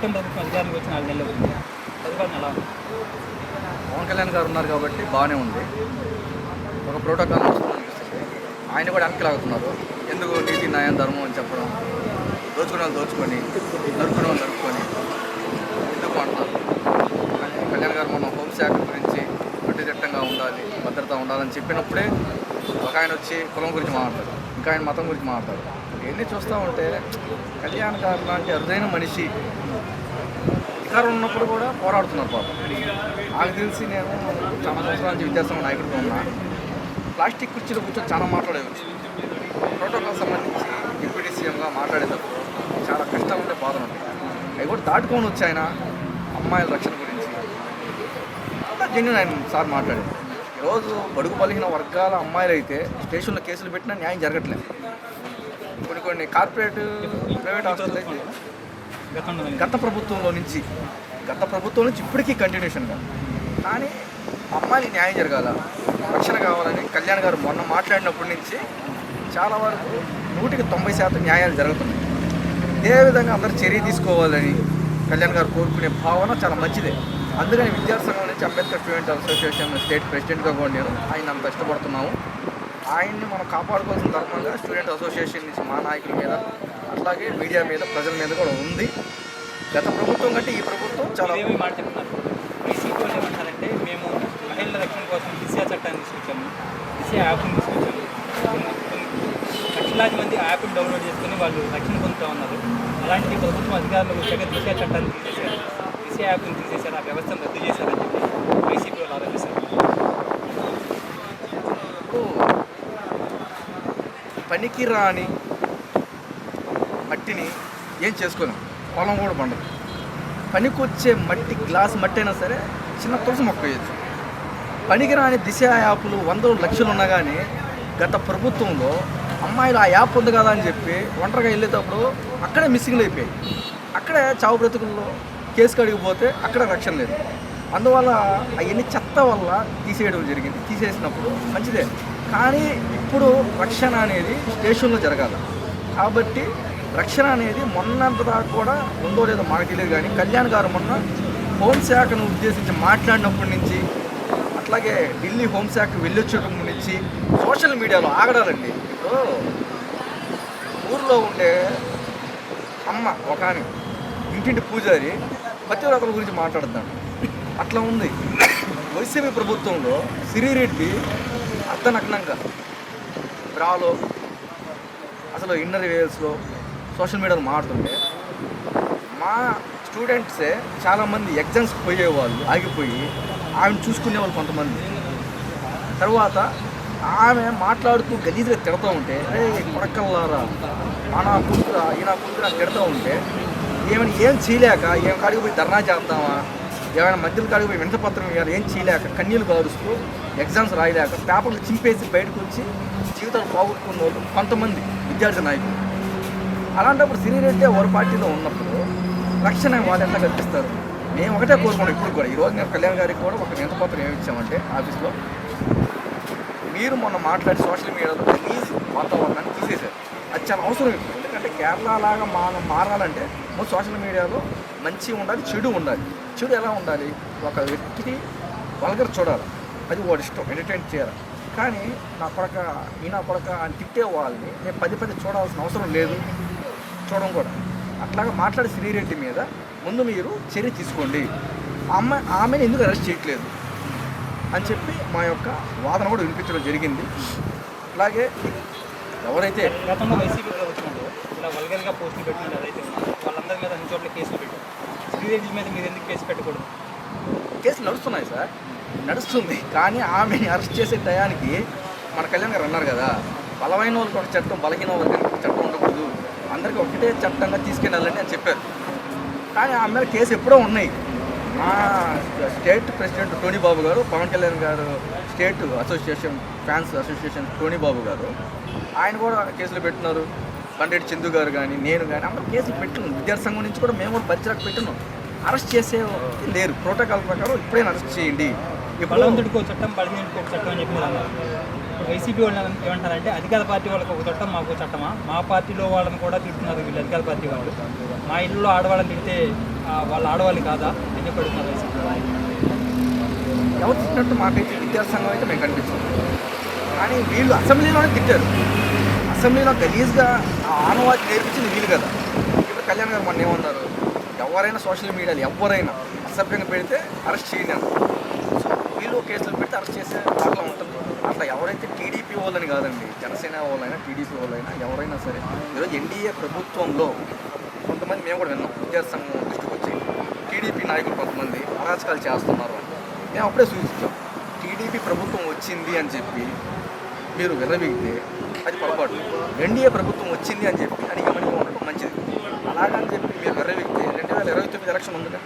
కూటమి ప్రభుత్వం అధికారంలోకి వచ్చిన నాలుగు నెలలు. అవుతుంది పరిపాలన ఎలా ఉంది? పవన్ కళ్యాణ్ గారు ఉన్నారు కాబట్టి బాగానే ఉంది. ఒక ప్రోటోకాల్ అనిపిస్తుంది ఆయన కూడా వెనక్కి లాగుతున్నారు. ఎందుకు నీతి న్యాయం ధర్మం అని చెప్పడం? దోచుకునే వాళ్ళు దోచుకొని నరుకునే వాళ్ళు నరుక్కొని ఎందుకు అంటున్నారు? కళ్యాణ్ గారు మన హోంశాఖ గురించి కట్టుదిట్టంగా ఉండాలి భద్రత ఉండాలని చెప్పినప్పుడే ఒక ఆయన వచ్చి కులం గురించి మాట్లాడతారు ఇంకా ఆయన మతం గురించి మాట్లాడతారు ఇవన్నీ చూస్తూ ఉంటే కళ్యాణ్ గారు లాంటి అరుదైన మనిషి అధికారం ఉన్నప్పుడు కూడా పోరాడుతున్నారు పాపం. నాకు తెలిసి నేను చాలా సంవత్సరాల నుంచి విద్యాసంఘ నాయకుడిగా ఉన్నా ప్లాస్టిక్ కుర్చీలో కూర్చొని చాలా మాట్లాడేవచ్చు ప్రోటోకాల్ సంబంధించి డిప్యూటీ సీఎంగా మాట్లాడేటప్పుడు చాలా కష్టాలు ఉంటే బాధలు ఉంటాయి అవి కూడా దాటుకొని వచ్చి ఆయన అమ్మాయిల రక్షణ గురించి అంతా జెన్యున్ ఆయన సార్ మాట్లాడేది ఈరోజు బడుగు బలహీన వర్గాల అమ్మాయిలు అయితే స్టేషన్లో కేసులు పెట్టినా న్యాయం జరగట్లేదు. కొన్ని కొన్ని కార్పొరేట్ ప్రైవేట్ హాస్పిటల్ అయితే గత ప్రభుత్వంలో నుంచి గత ప్రభుత్వం నుంచి ఇప్పటికీ కంటిన్యూషన్గా కానీ అమ్మాయికి న్యాయం జరగాల? రక్షణ కావాలని కళ్యాణ్ గారు మొన్న మాట్లాడినప్పటి నుంచి చాలా వరకు నూటికి తొంభై శాతం న్యాయాలు జరుగుతున్నాయి. ఇదే విధంగా అందరు చర్య తీసుకోవాలని కళ్యాణ్ గారు కోరుకునే భావన చాలా మంచిదే. అందుకని విద్యాసంఘం నుంచి అంబేద్కర్ స్టూడెంట్ అసోసియేషన్ స్టేట్ ప్రెసిడెంట్గా కూడా నేను ఆయన అంత ఇష్టపడుతున్నాము. ఆయన్ని మనం కాపాడుకోవాల్సిన ధర్మంగా స్టూడెంట్ అసోసియేషన్ నుంచి మా నాయకుల మీద అట్లాగే మీడియా మీద ప్రజల మీద కూడా ఉంది. గత ప్రభుత్వం కంటే ఈ ప్రభుత్వం చాలా ఏమి మాట చెప్తున్నారు వైసీపీ వాళ్ళు ఏమంటారంటే మేము మహిళల రక్షణ కోసం దిశ చట్టాన్ని తీసుకొచ్చాము. దిశ యాప్ని తీసుకొచ్చాము. లక్షలాది మంది యాప్ని డౌన్లోడ్ చేసుకుని వాళ్ళు రక్షణ పొందుతూ ఉన్నారు. అలాంటి ప్రభుత్వం అధికారంలోకి వచ్చాక దిశ చట్టాన్ని తీసేశారు. దిశ యాప్ని తీసేశారు. ఆ వ్యవస్థను రద్దు చేశారని చెప్పి వైసీపీ వాళ్ళు ఆరోపిస్తారు పనికి రాని మట్టిని ఏం చేసుకోలేము పొలం కూడా పండదు. పనికొచ్చే మట్టి గ్లాస్ మట్టి అయినా సరే చిన్న తులసి మొక్క వేయచ్చు. పనికిరాని దిశ యాప్లు వందలు లక్షలు ఉన్నా కానీ గత ప్రభుత్వంలో అమ్మాయిలు ఆ యాప్ ఉంది కదా అని చెప్పి ఒంటరిగా వెళ్ళేటప్పుడు అక్కడే మిస్సింగ్లు అయిపోయాయి. అక్కడే చావు బ్రతుకుల్లో కేసు కడిగిపోతే అక్కడ రక్షణ లేదు. అందువల్ల అవన్నీ చెత్త వల్ల తీసేయడం జరిగింది. తీసేసినప్పుడు మంచిదే. కానీ ఇప్పుడు రక్షణ అనేది స్టేషన్లో జరగాలి. కాబట్టి రక్షణ అనేది మొన్నంత దాకా కూడా ఉందో లేదో మాకు తెలియదు కానీ కళ్యాణ్ గారు మొన్న హోంశాఖను ఉద్దేశించి మాట్లాడినప్పటి నుంచి అట్లాగే ఢిల్లీ హోంశాఖ వెళ్ళొచ్చేటప్పటి నుంచి సోషల్ మీడియాలో ఆగడాలండి. ఇప్పుడు ఊర్లో ఉండే అమ్మ ఒక ఆమె ఇంటింటి పూజారి పతివ్రతల గురించి మాట్లాడుతాడు అట్లా ఉంది. వైసీపీ ప్రభుత్వంలో సిరిరెడ్డి అర్ధనగ్నంగా బ్రాలో అసలు ఇన్నర్ వేవ్స్లో సోషల్ మీడియాలో మాట్లాడుతుంటే మా స్టూడెంట్సే చాలామంది ఎగ్జామ్స్ పోయేవాళ్ళు ఆగిపోయి ఆమెను చూసుకునే వాళ్ళు కొంతమంది. తర్వాత ఆమె మాట్లాడుతూ గలీజ్గా తిడతా ఉంటే అరే కొడకల్లారా నా కూతురా ఈ నా కూతురా తిడతా ఉంటే ఏమైనా ఏం చేయలేక ఏం కాడికి పోయి ధర్నా చేద్దామా? ఏమైనా మధ్యలో కాడికి పోయి వింతపత్రం ఇవ్వాలి? ఏం చేయలేక కన్నీళ్ళు కారుస్తూ ఎగ్జామ్స్ రాయలేక పేపర్లు చింపేసి బయటకు వచ్చి జీవితాలు పోగొట్టుకున్న వాళ్ళు కొంతమంది విద్యార్థి నాయకులు. అలాంటప్పుడు సిరిరెడ్డి ఎవరి పార్టీలో ఉన్నప్పుడు రక్షణ వాళ్ళు ఎంత కల్పిస్తారు? మేము ఒకటే కోరుకున్నాం ఇప్పుడు కూడా. ఈరోజు నేను కళ్యాణ్ గారికి కూడా ఒక వింతపత్రం పత్రం ఏమిచ్చామంటే ఆఫీస్లో మీరు మొన్న మాట్లాడి సోషల్ మీడియాలో ప్లీజ్ వాతావరణాన్ని తీసేశారు. అది చాలా అవసరం ఇప్పుడు. ఎందుకంటే కేరళ లాగా మా మారాలంటే ముందు సోషల్ మీడియాలో మంచి ఉండాలి చెడు ఉండాలి. చెడు ఎలా ఉండాలి? ఒక వ్యక్తిని వల్గర్ చూడాలి. అది వాడు ఇష్టం ఎంటర్టైన్ చేయాలి. కానీ నా కొడక ఈ నా కొడక అని తిట్టే వాళ్ళని నేను పది పది చూడాల్సిన అవసరం లేదు. చూడడం కూడా. అట్లాగా మాట్లాడే శ్రీరెడ్డి మీద ముందు మీరు చర్య తీసుకోండి. అమ్మ ఆమెను ఎందుకు అరెస్ట్ చేయట్లేదు? అని చెప్పి మా యొక్క వాదన కూడా వినిపించడం జరిగింది. అలాగే ఎవరైతే గతంలో వైసీపీ ఇలా వల్గర్గా పోస్టులు పెట్టిన ఉన్నారో వాళ్ళందరి మీద అన్ని చోట్ల కేసులు పెట్టారు. శ్రీరెడ్డి మీద మీరు ఎందుకు కేసు పెట్టకూడదు? కేసులు నడుస్తున్నాయి సార్. నడుస్తుంది. కానీ ఆమె అరెస్ట్ చేసే టయానికి మన కళ్యాణ్ గారు అన్నారు కదా బలమైన వాళ్ళకి ఒక చట్టం బలహీన వాళ్ళకి చట్టం అందరికీ ఒకటే చట్టంగా తీసుకెళ్ళాలని అని చెప్పారు. కానీ ఆ మీద కేసు ఎప్పుడో ఉన్నాయి. మా స్టేట్ ప్రెసిడెంట్ టోనీ బాబు గారు పవన్ కళ్యాణ్ గారు state association fans association Tony Babu గారు ఆయన కూడా కేసులు పెట్టినారు పండిట్ చందు గారు కానీ నేను కానీ అందరూ కేసులు పెట్టినాం విద్యాసంఘం నుంచి కూడా మేము కూడా పరిచయకు పెట్టినాం. అరెస్ట్ చేసే లేరు. ప్రోటోకాల్ ప్రకారం ఇప్పుడైనా అరెస్ట్ చేయండి. బలవంతుడికి చట్టం బలహీనుడికి చట్టం అని చెప్పి వైసీపీ వాళ్ళు ఏమంటారంటే అధికార పార్టీ వాళ్ళకి ఒక చట్టం మాకు చట్టమా? మా పార్టీలో వాళ్ళని కూడా తిడుతున్నారు వీళ్ళు అధికార పార్టీ వాళ్ళు. మా ఇల్లులో ఆడవాళ్ళని తిడితే వాళ్ళ ఆడవాళ్ళు కాదా ఎందుకు అడుగుతున్నారు వైసీపీ ఎవరు తిట్టినట్టు మాకైతే విద్యాసంఘం అయితే మేము కనిపిస్తుంది కానీ వీళ్ళు అసెంబ్లీలోనే తిట్టారు. అసెంబ్లీలో గలీజ్గా ఆ నేర్పించింది వీళ్ళు కదా. ఇప్పుడు కళ్యాణ్ గారు మొన్న ఏమన్నారు? ఎవరైనా సోషల్ మీడియాలో ఎవరైనా అసభ్యంగా పెడితే అరెస్ట్ చేయండి వీళ్ళు కేసులు పెడితే అరెస్ట్ చేసే దాంట్లో ఉంటుంది. అట్లా ఎవరైతే టీడీపీ వాళ్ళని కాదండి జనసేన వాళ్ళైనా టీడీపీ వాళ్ళైనా ఎవరైనా సరే ఈరోజు ఎన్డీఏ ప్రభుత్వంలో కొంతమంది మేము కూడా విన్నాం విద్యార్థి సంఘం దృష్టికి వచ్చి టీడీపీ నాయకులు కొంతమంది అరాచకాలు చేస్తున్నారు అని. మేము అప్పుడే సూచించాం టీడీపీ ప్రభుత్వం వచ్చింది అని చెప్పి మీరు విర్రవీగితే అది పొరపాటు. ఎన్డీఏ ప్రభుత్వం వచ్చింది అని చెప్పి అని గమనిక ఉండటం మంచిది. అలాగని చెప్పి మీరు విర్రవీగితే రెండు వేల ఇరవై తొమ్మిది ఎలక్షన్ ఉందిగా.